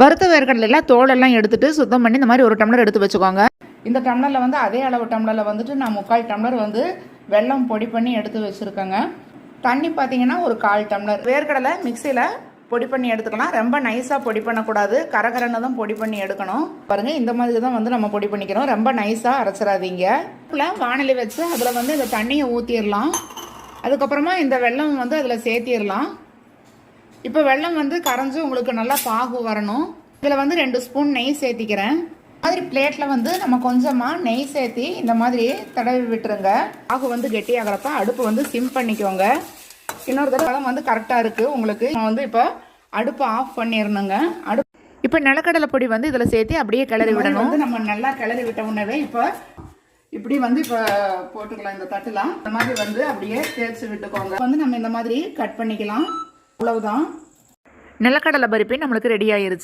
வறுத்த வேர்க்கடலையில் தோலெல்லாம் எடுத்துட்டு சுத்தம் பண்ணி இந்த மாதிரி ஒரு டம்ளர் எடுத்து வச்சுக்கோங்க. இந்த டம்ளரில் வந்து அதே அளவு டம்ளரில் வந்துட்டு நான் முக்கால் டம்ளர் வந்து வெல்லம் பொடி பண்ணி எடுத்து வச்சுருக்கேங்க. தண்ணி பார்த்தீங்கன்னா ஒரு கால் டம்ளர். வேர்க்கடலை மிக்சியில் பொடி பண்ணி எடுத்துக்கலாம். ரொம்ப நைஸாக பொடி பண்ணக்கூடாது. கரகரன்னு தான் பொடி பண்ணி எடுக்கணும். பாருங்கள் இந்த மாதிரி தான் வந்து நம்ம பொடி பண்ணிக்கிறோம். ரொம்ப நைஸாக அரைச்சிடாதீங்க. இல்லை வானிலை வச்சு அதில் வந்து இந்த தண்ணியை ஊற்றிடலாம் அதுக்கப்புறமா இந்த வெல்லம் வந்து அதில் சேர்த்திடலாம். இப்போ வெல்லம் வந்து கரைஞ்சு உங்களுக்கு நல்லா பாகு வரணும். இதில் வந்து ரெண்டு ஸ்பூன் நெய் சேர்த்திக்கிறேன். மாதிரி பிளேட்டில் வந்து நம்ம கொஞ்சமாக நெய் சேர்த்தி இந்த மாதிரி தடவி விட்டுருங்க. பாகு வந்து கெட்டியாகிறப்ப அடுப்பு வந்து சிம் பண்ணிக்கோங்க. இன்னொரு தடவை வந்து கரெக்டாக இருக்குது உங்களுக்கு வந்து இப்போ அடுப்பை ஆஃப் பண்ணிடணுங்க அடுப்பு இப்போ நிலக்கடலை பொடி வந்து இதில் சேர்த்து அப்படியே கிளறி விடணும் வந்து நம்ம நல்லா கிளறி விட்ட உடனே இப்போ இப்படி வந்து இப்போ போட்டுக்கலாம் இந்த தட்டுலாம். இந்த மாதிரி வந்து அப்படியே தேய்ச்சி விட்டுக்கோங்க. வந்து நம்ம இந்த மாதிரி கட் பண்ணிக்கலாம். அவ்வளவுதான். நிலக்கடலை பருப்பே நம்மளுக்கு ரெடி ஆயிருச்சு.